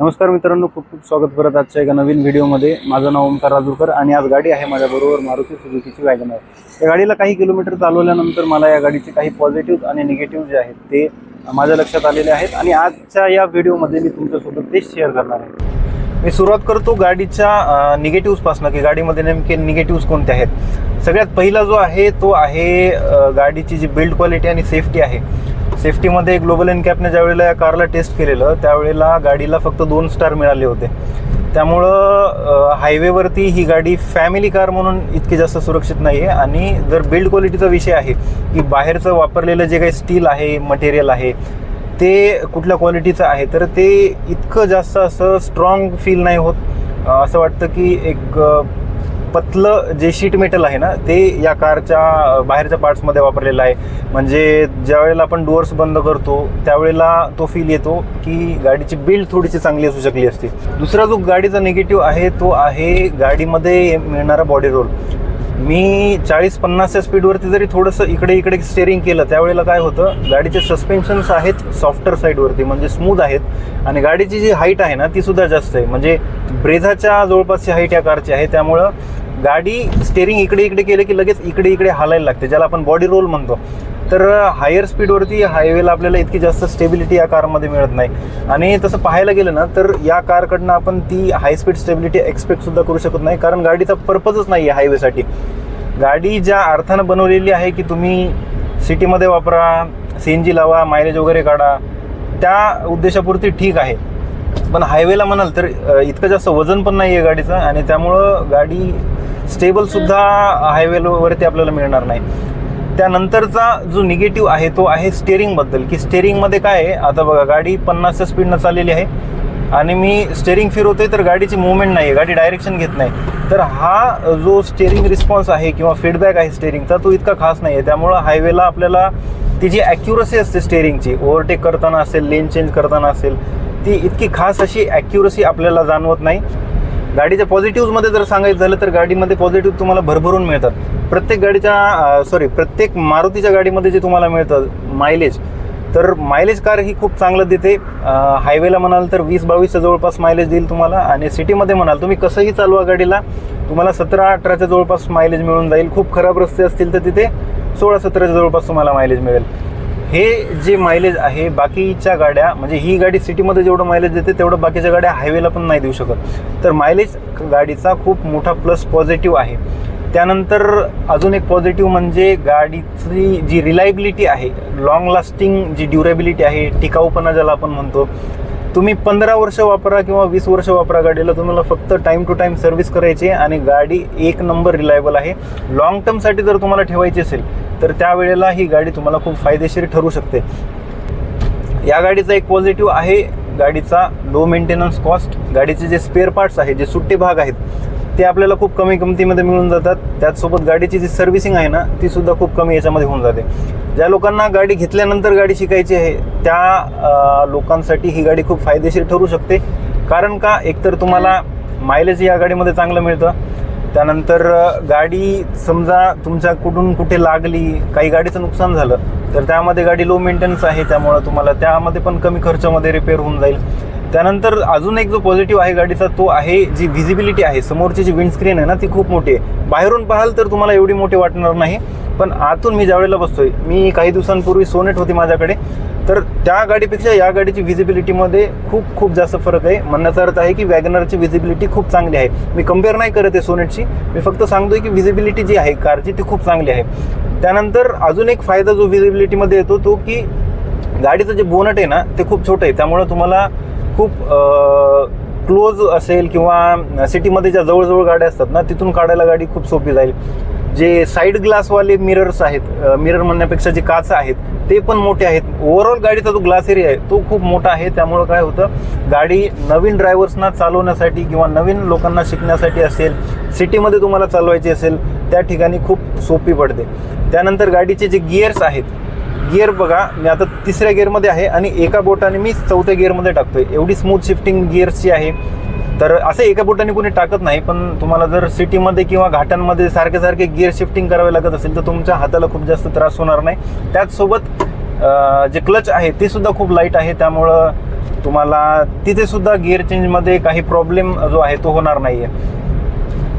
नमस्कार मित्रांनो खूप खूप स्वागत करत आजच्या एका नवीन व्हिडिओमध्ये. माझं नाव ओमकार राजूरकर आणि आज गाडी आहे माझ्याबरोबर मारुती सुझुकीची आहे या गाडीला काही किलोमीटर चालवल्यानंतर मला या गाडीचे काही पॉझिटिव्ह आणि निगेटिव्ह जे आहेत ते माझ्या लक्षात आलेले आहेत आणि आजच्या या व्हिडिओमध्ये मी तुमच्यासोबत ते शेअर करणार आहे. मी सुरुवात करतो गाडीच्या निगेटिव्हपासून की गाडीमध्ये नेमके निगेटिव्ह कोणते आहेत. सगळ्यात पहिला जो आहे तो आहे गाडीची जी बिल्ड क्वालिटी आणि सेफ्टी आहे. सेफ्टीमध्ये ग्लोबल एनकॅपने ज्यावेळेला या कारला टेस्ट केलेलं त्यावेळेला गाडीला फक्त दोन स्टार मिळाले होते. त्यामुळं हायवेवरती ही गाडी फॅमिली कार म्हणून इतकी जास्त सुरक्षित नाही आहे आणि जर बिल्ड क्वालिटीचा विषय आहे की बाहेरचं वापरलेलं जे काही स्टील आहे मटेरियल आहे ते कुठल्या क्वालिटीचं आहे तर ते इतकं जास्त असं स्ट्रॉंग फील नाही होत. असं वाटतं की एक पतलं जे शीट मेटल आहे ना ते या कारच्या बाहेरच्या पार्ट्समध्ये वापरलेलं आहे. म्हणजे ज्या वेळेला आपण डोअर्स बंद करतो त्यावेळेला तो फील येतो की गाडीची बिल्ड थोडीशी चांगली असू शकली असते. दुसरा जो गाडीचा निगेटिव्ह आहे तो आहे गाडीमध्ये मिळणारा बॉडी रोल मी चाळीस पन्नासच्या स्पीडवरती जरी थोडंसं इकडे इकडे स्टेअरिंग केलं त्यावेळेला काय होतं गाडीचे सस्पेन्शन्स आहेत सॉफ्टर साईडवरती म्हणजे स्मूथ आहेत. आणि गाडीची जी हाईट आहे ना ती सुद्धा जास्त आहे. म्हणजे ब्रेझाच्या जवळपासची हाईट या कारची आहे. त्यामुळं गाडी स्टेअरिंग इकडे इकडे केलं की लगेच इकडे इकडे हालायला लागते ज्याला आपण बॉडी रोल म्हणतो. तर हायर स्पीडवरती हायवेला आपल्याला इतकी जास्त स्टेबिलिटी या कारमध्ये मिळत नाही. आणि तसं पाहायला गेलं ना तर या कारकडनं आपण ती हाय स्पीड स्टेबिलिटी एक्सपेक्ट सुद्धा करू शकत नाही. कारण गाडीचा पर्पजच नाही आहे हायवेसाठी गाडी ज्या अर्थानं बनवलेली आहे की तुम्ही सिटीमध्ये वापरा सी एन जी लावा मायलेज वगैरे काढा त्या उद्देशापुरती ठीक आहे. पण हायवेला म्हणाल तर इतकं जास्त वजन पण नाही आहे गाडीचं आणि त्यामुळं गाडी स्टेबलसुद्धा हायवेवरती आपल्याला मिळणार नाही. त्यानंतरचा जो निगेटिव्ह आहे तो आहे स्टेअरिंगबद्दल की स्टेअरिंगमध्ये काय आहे? आता बघा गाडी पन्नासच्या स्पीडनं चाललेली आहे. आणि मी स्टेअरिंग फिरवतोय तर गाडीची मुवमेंट नाही आहे गाडी डायरेक्शन घेत नाही. तर हा जो स्टेअरिंग रिस्पॉन्स आहे किंवा फीडबॅक आहे स्टेअरिंगचा तो इतका खास नाही आहे त्यामुळं हायवेला आपल्याला ती जी ॲक्युरसी असते स्टेअरिंगची ओव्हरटेक करताना असेल लेन चेंज करताना असेल ती इतकी खास अशी ॲक्युरसी आपल्याला जाणवत नाही. गाडीच्या पॉझिटिव्हमध्ये जर सांगायचं झालं तर गाडीमध्ये पॉझिटिव्ह तुम्हाला भरभरून मिळतात. प्रत्येक गाडीच्या सॉरी प्रत्येक मारुतीच्या गाडीमध्ये जे तुम्हाला मिळतं मायलेज तर मायलेज कार ही खूप चांगलं देते. हायवेला म्हणाल तर वीस बावीसच्या जवळपास मायलेज देईल तुम्हाला आणि सिटीमध्ये म्हणाल तुम्ही कसंही चालवा गाडीला तुम्हाला सतरा अठराच्या जवळपास मायलेज मिळून जाईल. खूप खराब रस्ते असतील तर तिथे सोळा सतराच्या जवळपास तुम्हाला मायलेज मिळेल. हे जे मायलेज आहे बाकीच्या गाड्या म्हणजे ही गाडी सिटीमध्ये जेवढं मायलेज देते तेवढं बाकीच्या गाड्या हायवेला पण नाही देऊ शकत. तर मायलेज गाडीचा खूप मोठा प्लस पॉझिटिव्ह आहे. त्यानंतर अजून एक पॉझिटिव्ह म्हणजे गाडीची जी रिलायबिलिटी आहे लॉंग लास्टिंग जी ड्युरेबिलिटी आहे टिकाऊपणा ज्याला आपण म्हणतो तुम्ही पंधरा वर्ष वापरा किंवा वीस वर्ष वापरा गाडीला तुम्हाला फक्त टाईम टू टाईम सर्व्हिस करायची आणि गाडी एक नंबर रिलायबल आहे. लॉंग टर्मसाठी जर तुम्हाला ठेवायची असेल तर त्यावेळेला ही गाडी तुम्हाला खूप फायदेशीर ठरू शकते. या गाडीचा एक पॉझिटिव्ह आहे गाडीचा लो मेंटेनन्स कॉस्ट गाडीचे जे स्पेअर पार्ट्स आहेत जे सुट्टे भाग आहेत ते आपल्याला खूप कमी किमतीमध्ये मिळून जातात. त्याचसोबत गाडीची जी सर्व्हिसिंग आहे ना ती सुद्धा खूप कमी याच्यामध्ये होऊन जाते. ज्या लोकांना गाडी घेतल्यानंतर गाडी शिकायची आहे त्या लोकांसाठी ही गाडी खूप फायदेशीर ठरू शकते. कारण का एकतर तुम्हाला मायलेज या गाडीमध्ये चांगलं मिळतं त्यानंतर गाडी समजा तुमच्या कुठून कुठे लागली काही गाडीचं नुकसान झालं तर त्यामध्ये गाडी लो मेंटेनन्स आहे त्यामुळं तुम्हाला त्यामध्ये पण कमी खर्चामध्ये रिपेअर होऊन जाईल. त्यानंतर अजून एक जो पॉझिटिव्ह आहे गाडीचा तो आहे जी व्हिजिबिलिटी आहे समोरची जी विंडस्क्रीन आहे ना ती खूप मोठी आहे. बाहेरून पाहाल तर तुम्हाला एवढी मोठी वाटणार नाही पण आतून मी ज्यावेळेला बसतोय मी काही दिवसांपूर्वी सोनेट होती माझ्याकडे तर त्या गाडीपेक्षा या गाडीची व्हिजिबिलिटीमध्ये खूप खूप जास्त फरक आहे. म्हणण्याचा अर्थ आहे की वॅगनरची व्हिजिबिलिटी खूप चांगली आहे. मी कंपेअर नाही करत आहे सोनेटची मी फक्त सांगतोय की व्हिजिबिलिटी जी आहे कारची ती खूप चांगली आहे. त्यानंतर अजून एक फायदा जो व्हिजिबिलिटीमध्ये येतो तो की गाडीचं जे बोनट आहे ना ते खूप छोटं आहे. त्यामुळं तुम्हाला खूप क्लोज असेल किंवा सिटीमध्ये ज्या जवळजवळ गाड्या असतात ना तिथून काढायला गाडी खूप सोपी जाईल. जे साईड ग्लासवाले मिरर्स आहेत मिरर म्हणण्यापेक्षा जे काच आहेत ते पण मोठे आहेत. ओव्हरऑल गाडीचा जो ग्लास एरिया आहे तो खूप मोठा आहे. त्यामुळं काय होतं गाडी नवीन ड्रायव्हर्सना चालवण्यासाठी किंवा नवीन लोकांना शिकण्यासाठी असेल सिटीमध्ये तुम्हाला चालवायची असेल त्या ठिकाणी खूप सोपी पडते. त्यानंतर गाडीचे जे गिअर्स आहेत गिअर बघा मी आता तिसऱ्या गिअरमध्ये आहे आणि एका बोटाने मी चौथ्या गिअरमध्ये टाकतोय. एवढी स्मूथ शिफ्टिंग गिअर्सची आहे तर असं एका बोटाने कोणी टाकत नाही पण तुम्हाला जर सिटीमध्ये किंवा घाटांमध्ये सारखे सारखे गिअर शिफ्टिंग करावे लागत असेल तर तुमच्या हाताला खूप जास्त त्रास होणार नाही. त्याचसोबत जे क्लच आहे ते सुद्धा खूप लाइट आहे. त्यामुळं तुम्हाला तिथे सुद्धा गिअर चेंजमध्ये काही प्रॉब्लेम जो आहे तो होणार नाही आहे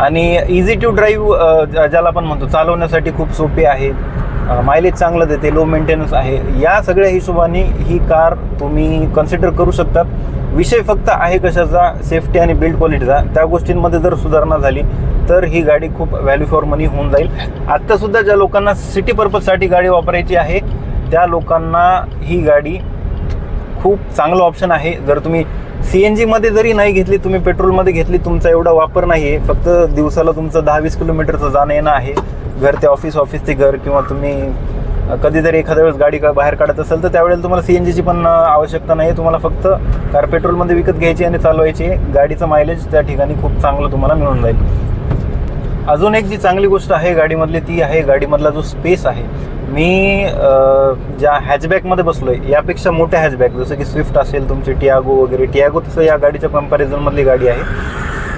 आणि इझी टू ड्राईव्ह ज्याला आपण म्हणतो चालवण्यासाठी खूप सोपे आहे. मायलेज चांगलं देते लो मेंटेनन्स आहे. या सगळ्या हिशोबाने ही कार तुम्ही कन्सिडर करू शकता विषय फक्त आहे कशाचा? सेफ्टी आणि बिल्ड क्वालिटीचा त्या गोष्टींमध्ये जर सुधारणा झाली तर ही गाडी खूप व्हॅल्यू फॉर मनी होऊन जाईल. आत्तासुद्धा ज्या लोकांना सिटी पर्पजसाठी गाडी वापरायची आहे त्या लोकांना ही गाडी खूप चांगलं ऑप्शन आहे. जर तुम्ही सी एन जीमध्ये जरी नाही घेतली तुम्ही पेट्रोलमध्ये घेतली तुमचा एवढा वापर नाही आहे फक्त दिवसाला तुमचं दहा वीस किलोमीटरचं जाणं येणं आहे. घर ते ऑफिस ऑफिस ते घर किंवा तुम्ही कधीतरी एखाद्या वेळेस गाडी का बाहेर काढत असेल तर त्यावेळेला तुम्हाला सी एन जीची पण आवश्यकता नाही आहे तुम्हाला फक्त कार पेट्रोलमध्ये विकत घ्यायची आणि चालवायची गाडीचं मायलेज त्या ठिकाणी खूप चांगलं तुम्हाला मिळून जाईल. अजून एक जी चांगली गोष्ट आहे गाडीमधली ती आहे गाडीमधला जो स्पेस आहे. मी ज्या हॅचबॅकमध्ये बसलो आहे यापेक्षा मोठ्या हॅचबॅक जसं की स्विफ्ट असेल तुमची टियागो वगैरे. टियागो तसं या गाडीच्या कम्पॅरिझनमधली गाडी आहे.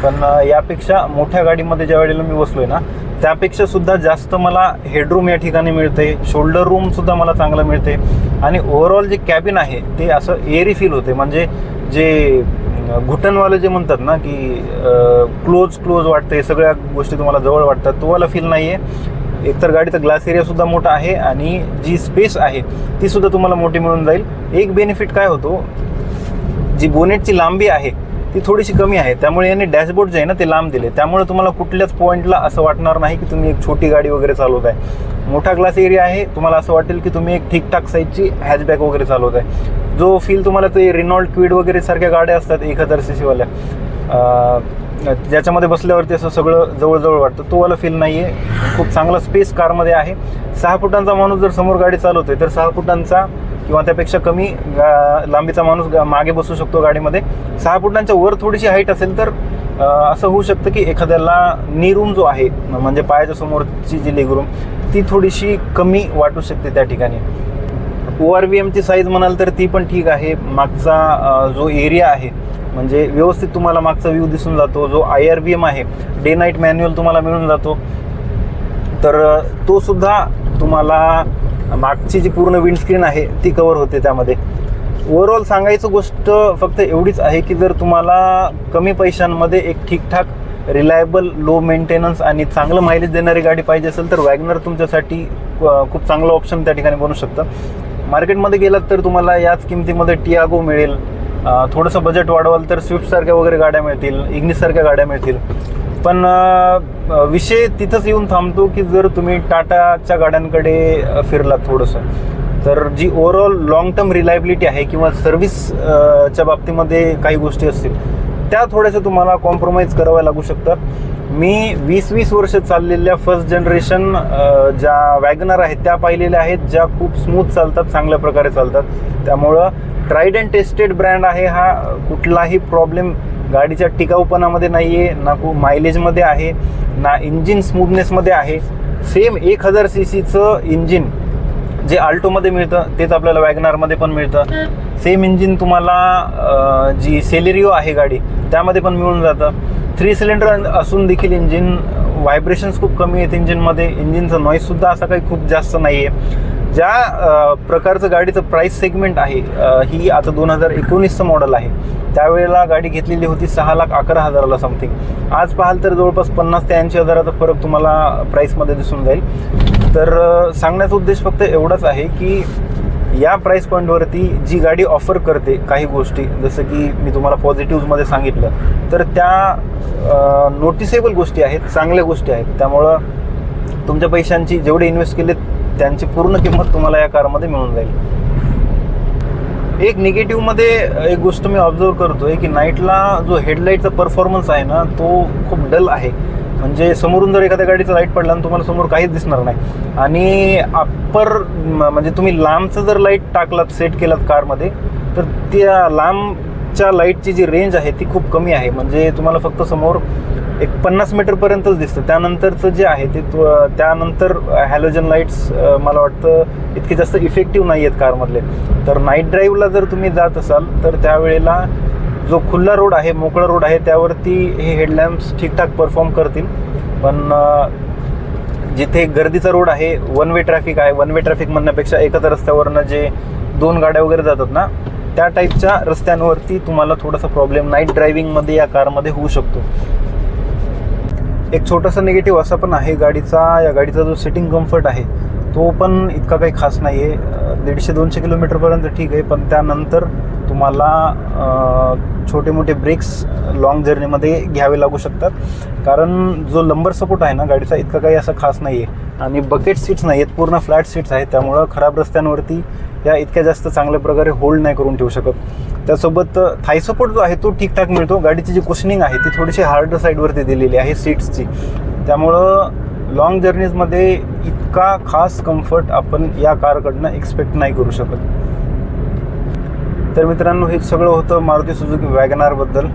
पण यापेक्षा मोठ्या गाडीमध्ये ज्या वेळेला मी बसलो आहे ना त्यापेक्षा सुद्धा जास्त मला हेडरूम या ठिकाणी मिळते शोल्डर रूम सुद्धा मला चांगलं मिळते. आणि ओव्हरऑल जे कॅबिन आहे ते असं एअरी फील होते. म्हणजे जे घुटणवाले जे म्हणतात ना की क्लोज क्लोज वाटते सगळ्या गोष्टी तुम्हाला जवळ वाटतात तुम्हाला फील नाही आहे एकतर गाडीचा ग्लास एरियासुद्धा मोठा आहे आणि जी स्पेस आहे तीसुद्धा तुम्हाला मोठी मिळून जाईल. एक बेनिफिट काय होतो जी बोनेटची लांबी आहे ती थोडीशी कमी आहे. त्यामुळे यांनी डॅशबोर्ड जे आहे ना ते लांब दिले. त्यामुळे तुम्हाला कुठल्याच पॉईंटला असं वाटणार नाही की तुम्ही एक छोटी गाडी वगैरे चालवत आहे. मोठा ग्लास एरिया आहे. तुम्हाला असं वाटेल की तुम्ही एक ठीकठाक साईजची हॅचबॅक वगैरे चालवत आहे. जो फील तुम्हाला ते रिनॉल्ड क्विड वगैरे सारख्या गाड्या असतात एक हजार सी सीवाल्या ज्याच्यामध्ये बसल्यावरती असं सगळं जवळजवळ वाटतं. तो वाला फील नाही आहे खूप चांगला स्पेस कारमध्ये आहे. सहा फुटांचा माणूस जर समोर गाडी चालवतोय तर सहा फुटांचा किंवा त्यापेक्षा कमी गा लांबीचा माणूस मागे बसू शकतो गाडीमध्ये. सहा फुटांच्या वर थोडीशी हाईट असेल तर असं होऊ शकतं की एखाद्याला नी रूम जो आहे म्हणजे पायाच्या समोरची जी लेग रूम ती थोडीशी कमी वाटू शकते त्या ठिकाणी. ओ आर व्ही एमची साईज म्हणाल तर ती पण ठीक आहे. मागचा जो एरिया आहे म्हणजे व्यवस्थित तुम्हाला मागचा व्ह्यू दिसून जातो. जो आय आर व्ही एम आहे डे नाईट मॅन्युअल तुम्हाला मिळून जातो. तर तो सुद्धा तुम्हाला मागची जी पूर्ण विंडस्क्रीन आहे ती कवर होते त्यामध्ये. ओवरऑल सांगायचं गोष्ट फक्त एवढीच आहे की जर तुम्हाला कमी पैशांमध्ये एक ठीकठाक रिलायबल लो मेंटेनन्स आणि चांगलं मायलेज देणारी गाडी पाहिजे असेल तर वॅगनर तुमच्यासाठी खूप चांगलं ऑप्शन त्या ठिकाणी बनू शकतं. मार्केटमध्ये गेलात तर तुम्हाला याच किमतीमध्ये टियागो मिळेल. थोडंसं बजेट वाढवाल तर स्विफ्टसारख्या वगैरे गाड्या मिळतील इग्निससारख्या गाड्या मिळतील. पण विषय तिथंच येऊन थांबतो की जर तुम्ही टाटाच्या गाड्यांकडे फिरला फिरलात थोडंसं तर जी ओव्हरऑल लॉंग टर्म रिलायबिलिटी आहे किंवा सर्व्हिसच्या बाबतीमध्ये काही गोष्टी असतील त्या थोड्याशा तुम्हाला कॉम्प्रोमाइज कराव्या लागू शकतात. मी वीस वीस वर्ष चाललेल्या फर्स्ट जनरेशन ज्या वॅगनर आहेत त्या पाहिलेल्या आहेत ज्या खूप स्मूथ चालतात चांगल्या प्रकारे चालतात. त्यामुळं ट्राईड अँड टेस्टेड ब्रँड आहे हा. कुठलाही प्रॉब्लेम गाडीच्या टिकाऊपणामध्ये नाही आहे ना खूप मायलेजमध्ये आहे ना इंजिन स्मूथनेसमध्ये आहे. सेम एक हजार सी सीचं इंजिन जे आल्टोमध्ये मिळतं तेच आपल्याला वॅगनारमध्ये पण मिळतं. सेम इंजिन तुम्हाला जी सेलेरिओ आहे गाडी त्यामध्ये पण मिळून जातं. थ्री सिलेंडर असून देखील इंजिन व्हायब्रेशन्स खूप कमी आहेत इंजिनमध्ये इंजिनचं नॉईजसुद्धा असा काही खूप जास्त नाही आहे ज्या प्रकारचं गाडीचं प्राईस सेगमेंट आहे ही आता दोन हजार एकोणीसचं मॉडेल आहे. त्यावेळेला गाडी घेतलेली होती सहा लाख अकरा हजाराला समथिंग आज पाहाल तर जवळपास पन्नास ते ऐंशी हजाराचा फरक तुम्हाला प्राईसमध्ये दिसून जाईल. तर सांगण्याचा उद्देश फक्त एवढाच आहे की या प्राईस पॉईंटवरती जी गाडी ऑफर करते काही गोष्टी जसं की मी तुम्हाला पॉझिटिव्हमध्ये सांगितलं तर त्या नोटिसेबल गोष्टी आहेत चांगल्या गोष्टी आहेत. त्यामुळं तुमच्या पैशांची जेवढे इन्व्हेस्ट केले त्यांची पूर्ण किंमत तुम्हाला या कारमध्ये मिळून जाईल. एक निगेटिव्हमध्ये एक गोष्ट मी ऑब्झर्व करतोय की नाईटला जो हेडलाईटचा परफॉर्मन्स आहे ना तो खूप डल आहे. म्हणजे समोरून जर एखाद्या गाडीचा लाइट पडला ना तुम्हाला समोर काहीच दिसणार नाही. आणि अप्पर म्हणजे तुम्ही लांबचं जर लाइट टाकलात सेट केलात कारमध्ये तर त्या लांबच्या लाईटची जी रेंज आहे ती खूप कमी आहे. म्हणजे तुम्हाला फक्त समोर एक पन्नास मीटरपर्यंतच दिसतं. त्यानंतरचं जे आहे ते त्यानंतर हॅलोजन लाईट्स मला वाटतं इतके जास्त इफेक्टिव्ह नाही आहेत कारमधले. तर नाईट ड्राईव्हला जर तुम्ही जात असाल तर त्यावेळेला जो खुल्ला रोड आहे मोकळा रोड आहे त्यावरती हे हेडलॅम्प्स ठीकठाक परफॉर्म करतील. पण जिथे गर्दीचा रोड आहे वन वे ट्रॅफिक आहे वन वे ट्रॅफिक म्हणण्यापेक्षा एकच रस्त्यावरनं जे दोन गाड्या वगैरे जातात ना त्या टाईपच्या रस्त्यांवरती तुम्हाला थोडासा प्रॉब्लेम नाईट ड्रायव्हिंगमध्ये या कारमध्ये होऊ शकतो. एक छोटासा निगेटिव्ह असा पण आहे. गाडीचा या गाडीचा जो सिटिंग कम्फर्ट आहे तो पण इतका काही खास नाही आहे दीडशे दोनशे किलोमीटरपर्यंत ठीक आहे पण त्यानंतर तुम्हाला छोटे मोठे ब्रेक्स लॉंग जर्नीमध्ये घ्यावे लागू शकतात. कारण जो लंबर सपोर्ट आहे ना गाडीचा इतका काही असा खास नाही आहे आणि बकेट सीट्स नाही आहेत पूर्ण फ्लॅट सीट्स आहेत. त्यामुळं खराब रस्त्यांवरती या इतक्या जास्त चांगल्या प्रकारे होल्ड नाही करून ठेवू शकत. त्यासोबत थाय सपोर्ट जो आहे तो ठीकठाक मिळतो. गाडीची जी कुशनिंग आहे ती थोडीशी हार्ड साईडवरती दिलेली आहे सीट्सची त्यामुळं लॉंग जर्नीजमध्ये इतका खास कम्फर्ट आपण या कारकडनं एक्सपेक्ट नाही करू शकत. तर मित्रांनो हे सगळं होतं मारुती सुझुकी वॅगनारबद्दल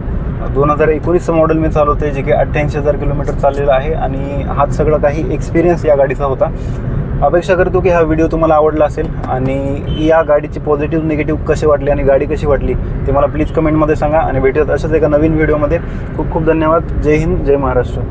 दोन हजार एकोणीसचं मॉडेल मी चालवते जे की अठ्ठ्याऐंशी हजार किलोमीटर चाललेलं आहे आणि हाच सगळं काही एक्सपिरियन्स या गाडीचा होता. अपेक्षा करतो की हा व्हिडिओ तुम्हाला आवडला असेल आणि या गाडीचे पॉझिटिव्ह निगेटिव्ह कसे वाटले आणि गाडी कशी वाटली ते मला प्लीज कमेंटमध्ये सांगा. आणि भेटूयात अशाच एका नवीन व्हिडिओमध्ये खूप खूप धन्यवाद. जय हिंद जय महाराष्ट्र.